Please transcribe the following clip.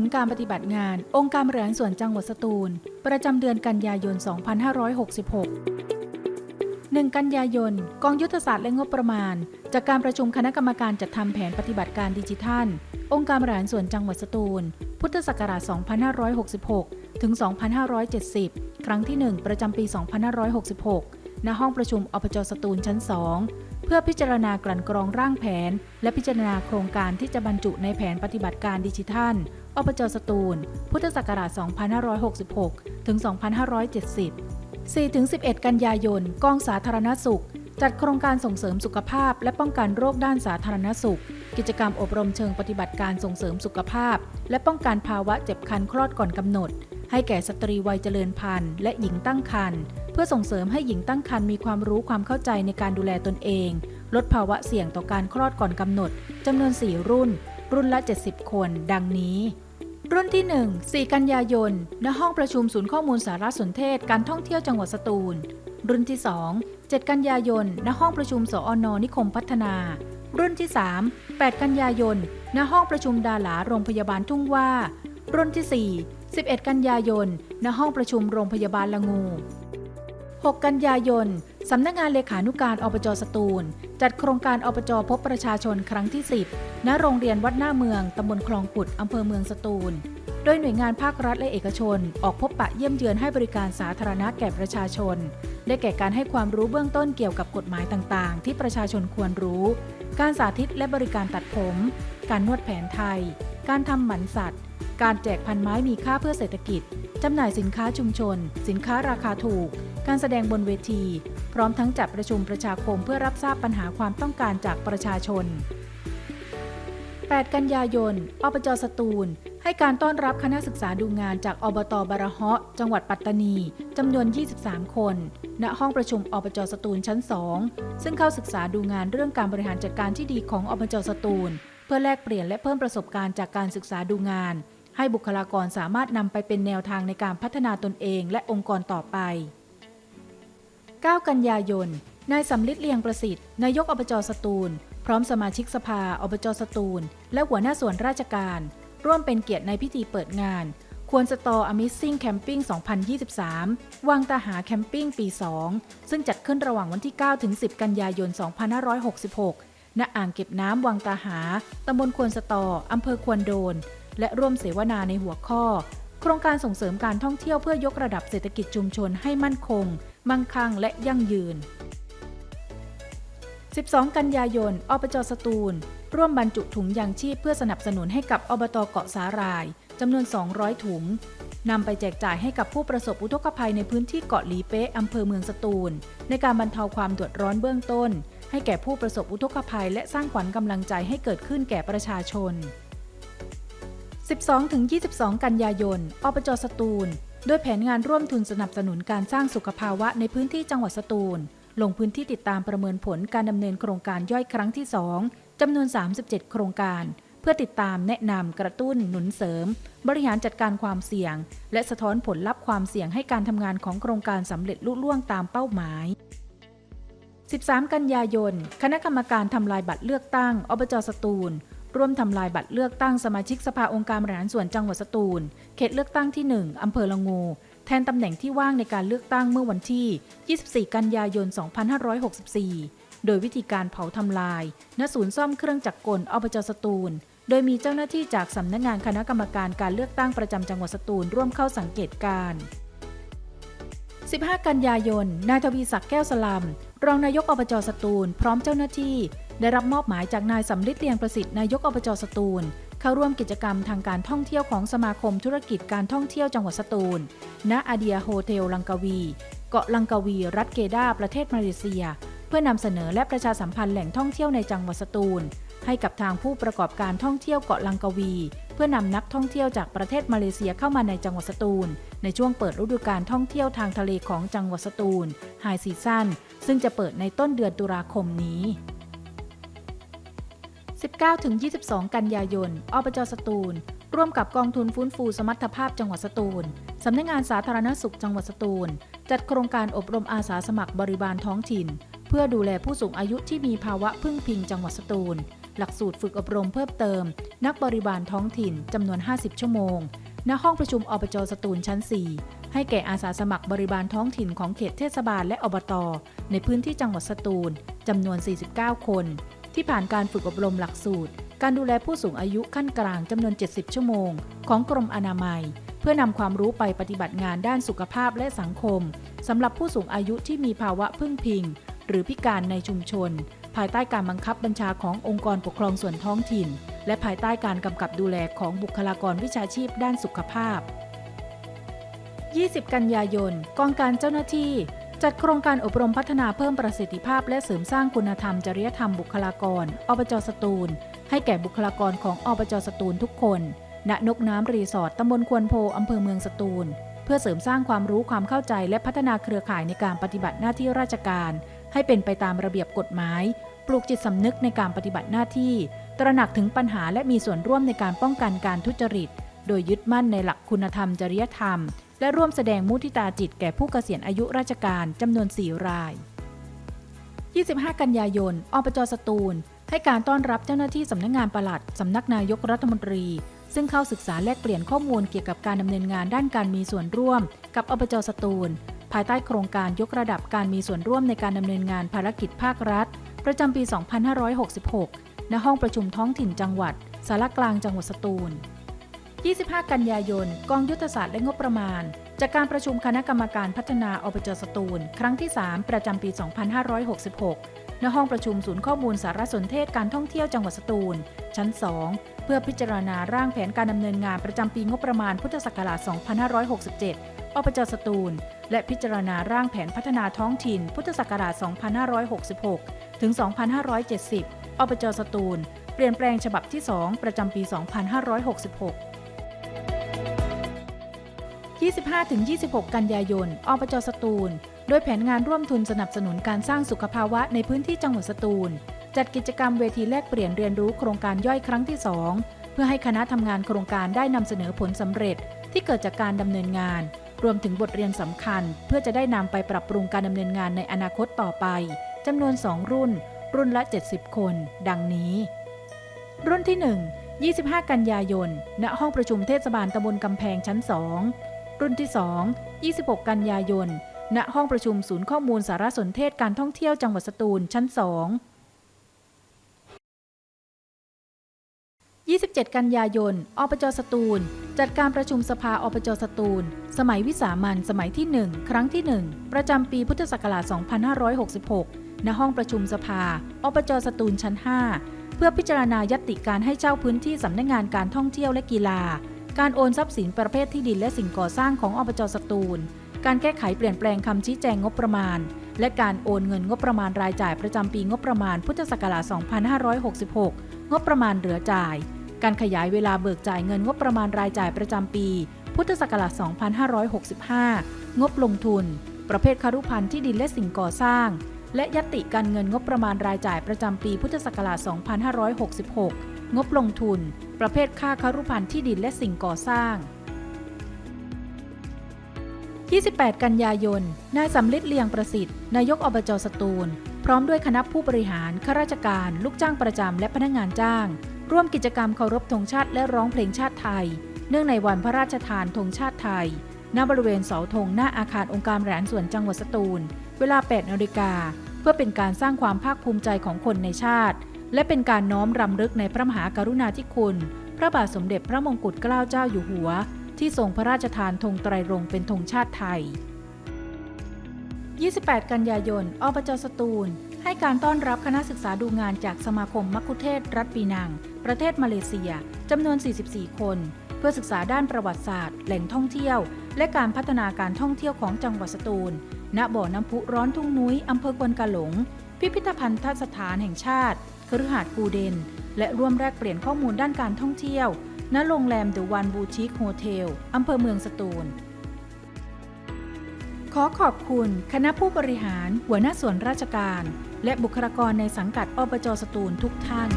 ลการปฏิบัติงาน องค์การบริหารส่วนจังหวัดสตูล ประจำเดือนกันยายน 2566 1 กันยายน กองยุทธศาสตร์และงบประมาณ จากการประชุมคณะกรรมการจัดทำแผนปฏิบัติการดิจิทัล องค์การบริหารส่วนจังหวัดสตูล พุทธศักราช 2566 ถึง 2570 ครั้งที่ 1 ประจำปี 2566 ณ ห้องประชุมอปจสตูลชั้น 2 เพื่อพิจารณากลั่นกรองร่างแผน และพิจารณาโครงการที่จะบรรจุในแผนปฏิบัติการดิจิทัล อปจสตูล พุทธศักราช 2566 ถึง 2570 4-11 กันยายน กองสาธารณสุข จัดโครงการส่งเสริมสุขภาพ และป้องกันโรคด้านสาธารณสุข กิจกรรมอบรมเชิงปฏิบัติการส่งเสริมสุขภาพ และป้องกันภาวะเจ็บคันคลอดก่อนกำหนด ให้แก่สตรีวัยเจริญพันธุ์และหญิงตั้งครรภ์เพื่อส่งเสริมให้หญิงตั้งครรภ์มีความรู้ความเข้าใจในการดูแลตนเอง ลดภาวะเสี่ยงต่อการคลอดก่อนกำหนดจำนวน 4 รุ่นรุ่นละ 70 คน ดังนี้ รุ่นที่ 1 4 กันยายน ณ ห้องประชุมศูนย์ข้อมูลสารสนเทศการท่องเที่ยวจังหวัดสตูล รุ่นที่ 2 7 กันยายน ณ ห้องประชุมสอนนิคมพัฒนา รุ่นที่ 3 8 กันยายน ณ ห้องประชุมดาหลาโรงพยาบาลทุ่งว่า รุ่นที่ 4 11 กันยายน ณ ห้องประชุมโรงพยาบาลละงู 6 กันยายน สำนักงานเลขานุการอบจสตูล จัดโครงการอบจพบประชาชนครั้งที่ 10 ณ โรงเรียนวัดหน้าเมือง ตำบลคลองขุด อำเภอเมืองสตูล โดยหน่วยงานภาครัฐและเอกชน ออกพบปะเยี่ยมเยือนให้บริการสาธารณะแก่ประชาชน ได้แก่การให้ความรู้เบื้องต้นเกี่ยวกับกฎหมายต่างๆ ที่ประชาชนควรรู้ การสาธิตและบริการตัดผม การนวดแผนไทย การทำหมันสัตว์ การแจกพันไม้มีค่าเพื่อเศรษฐกิจ จำหน่ายสินค้าชุมชน สินค้าราคาถูก การแสดงบนเวที พร้อมทั้งจัดประชุมประชาคมเพื่อรับทราบปัญหาความต้องการจากประชาชน 8 กันยายนอบจสตูล ให้การต้อนรับคณะศึกษาดูงานจากอบตบาระเฮะจังหวัดปัตตานีจำนวน 23 คน ณ ห้องประชุมอบจสตูลชั้น 2 ซึ่งเข้าศึกษาดูงานเรื่องการบริหารจัดการที่ดีของอบจสตูล เพื่อแลกเปลี่ยนและเพิ่มประสบการณ์จากการศึกษาดูงาน ให้บุคลากรสามารถนำไปเป็นแนวทางในการพัฒนาตนเองและองค์กรต่อไป 9 กันยายน นายสำลิดเลียงประสิทธิ์ นายกอบจสตูล พร้อมสมาชิกสภาอบจสตูล และหัวหน้าส่วนราชการ ร่วมเป็นเกียรติในพิธีเปิดงาน ควรสตอ Amazing Camping 2023 วังตาหาแคมปิ้งปี 2 ซึ่งจัดขึ้นระหว่างวันที่ 9 ถึง 10 กันยายน 2566ณอ่างเก็บน้ำวังตาหา ตำบลควนสตอ อำเภอควนโดน และร่วมเสวนาในหัวข้อ โครงการส่งเสริมการท่องเที่ยวเพื่อยกระดับเศรษฐกิจชุมชนให้มั่นคง มั่งคั่งและยั่งยืน 12 กันยายนอบจสตูล ร่วมบรรจุถุงยางชีพเพื่อสนับสนุนให้กับอบตเกาะสาหร่ายจำนวน 200 ถุงนำไปแจกจ่ายให้กับผู้ประสบอุทกภัยในพื้นที่เกาะหลีเป๊ะอำเภอเมืองสตูล ในการบรรเทาความเดือดร้อนเบื้องต้น ให้แก่ผู้ประสบอุทกภัย และสร้างขวัญกำลังใจให้เกิดขึ้นแก่ประชาชน 12-22 กันยายน อบจสตูล ด้วยแผนงานร่วมทุนสนับสนุนการสร้างสุขภาวะในพื้นที่จังหวัดสตูล ลงพื้นที่ติดตามประเมินผลการดำเนินโครงการย่อยครั้งที่ 2จำนวน 37 โครงการ เพื่อติดตามแนะนำกระตุ้นหนุนเสริม บริหารจัดการความเสี่ยง และสะท้อนผลลัพธ์ความเสี่ยงให้การทำงานของโครงการสำเร็จลุล่วงตามเป้าหมาย13 กันยายน คณะกรรมการทำลายบัตรเลือกตั้ง อบจสตูล ร่วมทำลายบัตรเลือกตั้งสมาชิกสภาองค์การบริหารส่วนจังหวัดสตูล เขตเลือกตั้งที่ 1 อำเภอละงู แทนตำแหน่งที่ว่างในการเลือกตั้งเมื่อวันที่ 24 กันยายน 2564 โดยวิธีการเผาทำลาย ณ ศูนย์ซ่อมเครื่องจักรกลอบจสตูล โดยมีเจ้าหน้าที่จากสำนักงานคณะกรรมการการเลือกตั้งประจำจังหวัดสตูลร่วมเข้าสังเกตการณ์15 กันยายน นายทวีศักดิ์แก้วสลัม รองนายกอบจสตูล พร้อมเจ้าหน้าที่ ได้รับมอบหมายจากนายสำลิดเลียงประสิทธิ์นายกอบจสตูล เข้าร่วมกิจกรรมทางการท่องเที่ยวของสมาคมธุรกิจการท่องเที่ยวจังหวัดสตูล ณอาเดียโฮเทลลังกาวี เกาะลังกาวี รัฐเกดาประเทศมาเลเซีย เพื่อนำเสนอและประชาสัมพันธ์แหล่งท่องเที่ยวในจังหวัดสตูล ให้กับทางผู้ประกอบการท่องเที่ยวเกาะลังกาวี เพื่อนำนักท่องเที่ยวจากประเทศมาเลเซียเข้ามาในจังหวัดสตูล ในช่วงเปิดฤดูการท่องเที่ยวทางทะเลของจังหวัดสตูลไฮซีซั่นซึ่งจะเปิดในต้นเดือนตุลาคมนี้ 19-22 กันยายน อบจสตูล ร่วมกับกองทุนฟื้นฟูสมรรถภาพจังหวัดสตูล สำนักงานสาธารณสุขจังหวัดสตูล จัดโครงการอบรมอาสาสมัครบริบาลท้องถิ่น เพื่อดูแลผู้สูงอายุที่มีภาวะพึ่งพิงจังหวัดสตูล หลักสูตรฝึกอบรมเพิ่มเติม นักบริบาลท้องถิ่นจำนวน 50 ชั่วโมง ณ ห้องประชุมอบจสตูลชั้น 4 ให้แก่อาสาสมัครบริบาลท้องถิ่นของเขตเทศบาลและอบต ในพื้นที่จังหวัดสตูลจำนวน 49 คน ที่ผ่านการฝึกอบรมหลักสูตร การดูแลผู้สูงอายุขั้นกลางจำนวน 70 ชั่วโมง ของกรมอนามัย เพื่อนำความรู้ไปปฏิบัติงานด้านสุขภาพและสังคมสำหรับผู้สูงอายุที่มีภาวะพึ่งพิง หรือพิการในชุมชน ภายใต้การบังคับบัญชาขององค์กรปกครองส่วนท้องถิ่น และภายใต้การกำกับดูแลของบุคลากรวิชาชีพด้านสุขภาพ 20 กันยายน กองการเจ้าหน้าที่ จัดโครงการอบรมพัฒนาเพิ่มประสิทธิภาพ และเสริมสร้างคุณธรรมจริยธรรมบุคลากร อบจสตูล ให้แก่บุคลากรของอบจสตูลทุกคน ณ นกน้ำรีสอร์ทตำบลควนโพอำเภอเมืองสตูล เพื่อเสริมสร้างความรู้ความเข้าใจ และพัฒนาเครือข่ายในการปฏิบัติหน้าที่ราชการ ให้เป็นไปตามระเบียบกฎหมาย ปลูกจิตสำนึกในการปฏิบัติหน้าที่ ตระหนักถึงปัญหาและมีส่วนร่วมในการป้องกันการทุจริต โดยยึดมั่นในหลักคุณธรรมจริยธรรม และร่วมแสดงมุทิตาจิตแก่ผู้เกษียณอายุราชการจำนวน 4 ราย 25 กันยายนอบจสตูล ให้การต้อนรับเจ้าหน้าที่สำนักงานปลัดสำนักนายกรัฐมนตรี ซึ่งเข้าศึกษาแลกเปลี่ยนข้อมูลเกี่ยวกับการดำเนินงานด้านการมีส่วนร่วม กับอบจสตูล ภายใต้โครงการยกระดับการมีส่วนร่วมในการดำเนินงานภารกิจภาครัฐ ประจำปี 2566 ณ ห้องประชุมท้องถิ่นจังหวัดสารกลางจังหวัดสตูล 25 กันยายน กองยุทธศาสตร์และงบประมาณ จากการประชุมคณะกรรมการพัฒนาอบจสตูล ครั้งที่ 3 ประจำปี 2566 ณ ห้องประชุมศูนย์ข้อมูลสารสนเทศการท่องเที่ยวจังหวัดสตูล ชั้น 2 เพื่อพิจารณาร่างแผนการดำเนินงานประจำปีงบประมาณพุทธศักราช 2567 อบจสตูล และพิจารณาร่างแผนพัฒนาท้องถิ่น พุทธศักราช 2566 ถึง 2570 อบจสตูล เปลี่ยนแปลงฉบับที่ 2 ประจำปี 2566 25-26 กันยายนอบจสตูล โดยแผนงานร่วมทุนสนับสนุนการสร้างสุขภาวะในพื้นที่จังหวัดสตูล จัดกิจกรรมเวทีแลกเปลี่ยนเรียนรู้โครงการย่อยครั้งที่ 2 เพื่อให้คณะทำงานโครงการได้นำเสนอผลสำเร็จ ที่เกิดจากการดำเนินงาน รวมถึงบทเรียนสำคัญ เพื่อจะได้นำไปปรับปรุงการดำเนินงานในอนาคตต่อไปจำนวน 2 รุ่น รุ่นละ 70 คน ดังนี้ รุ่นที่ 1 25 กันยายน ณ ห้องประชุมเทศบาลตำบลกำแพงชั้น 2 รุ่นที่ 2 26 กันยายน ณ ห้องประชุมศูนย์ข้อมูลสารสนเทศการท่องเที่ยวจังหวัดสตูลชั้น 2 27 กันยายนอบจสตูล จัดการประชุมสภาอบจสตูล สมัยวิสามันสมัยที่ 1 ครั้งที่ 1 ประจำปีพุทธศักราช 2566 ณ ห้องประชุมสภาอบจสตูลชั้น 5 เพื่อพิจารณายติการให้เช่าพื้นที่สำนักงานการท่องเที่ยวและกีฬา การโอนทรัพย์สินประเภทที่ดินและสิ่งก่อสร้างของอบจสตูล การแก้ไขเปลี่ยนแปลงคำชี้แจงงบประมาณ และการโอนเงินงบประมาณรายจ่ายประจำปีงบประมาณพุทธศักราช 2566 งบประมาณเหลือจ่าย การขยายเวลาเบิกจ่ายเงินงบประมาณรายจ่ายประจำปี พุทธศักราช 2565 งบลงทุน ประเภทคารุพันธ์ที่ดินและสิ่งก่อสร้าง และยตติการเงินงบประมาณรายจ่ายประจำปีพุทธศักราช 2566 งบลงทุน ประเภทค่าคารุพันธ์ที่ดินและสิ่งก่อสร้าง 28 กันยายน นายสำลิดเลียงประสิทธิ์ นายกอบจสตูล พร้อมด้วยคณะผู้บริหาร ข้าราชการ ลูกจ้างประจำ และพนักงานจ้าง ร่วมกิจกรรมเคารพธงชาติและร้องเพลงชาติไทย เนื่องในวันพระราชทานธงชาติไทย ณ บริเวณเสาธงหน้าอาคารองค์การบริหารส่วนจังหวัดสตูล เวลา 8 นาฬิกา เพื่อเป็นการสร้างความภาคภูมิใจของคนในชาติ และเป็นการน้อมรำลึกในพระมหากรุณาธิคุณ พระบาทสมเด็จพระมงกุฎเกล้าเจ้าอยู่หัว ที่ทรงพระราชทานธงไตรรงค์เป็นธงชาติไทย 28 กันยายน อบจสตูล ให้การต้อนรับคณะศึกษาดูงานจากสมาคมมัคคุเทศรัฐปีนัง ประเทศมาเลเซีย จำนวน 44 คน เพื่อศึกษาด้านประวัติศาสตร์ แหล่งท่องเที่ยว และการพัฒนาการท่องเที่ยวของจังหวัดสตูล ณ บ่อน้ำพุร้อนทุ่งนุ้ยอำเภอกวนกาหลง พิพิธภัณฑสถานแห่งชาติ คฤหาสน์กูเดน และร่วมแลกเปลี่ยนข้อมูลด้านการท่องเที่ยว ณ โรงแรมเดอะวันบูชิกโฮเทลอำเภอเมืองสตูล ขอขอบคุณคณะผู้บริหาร หัวหน้าส่วนราชการ และบุคลากรในสังกัดอบจสตูลทุกท่าน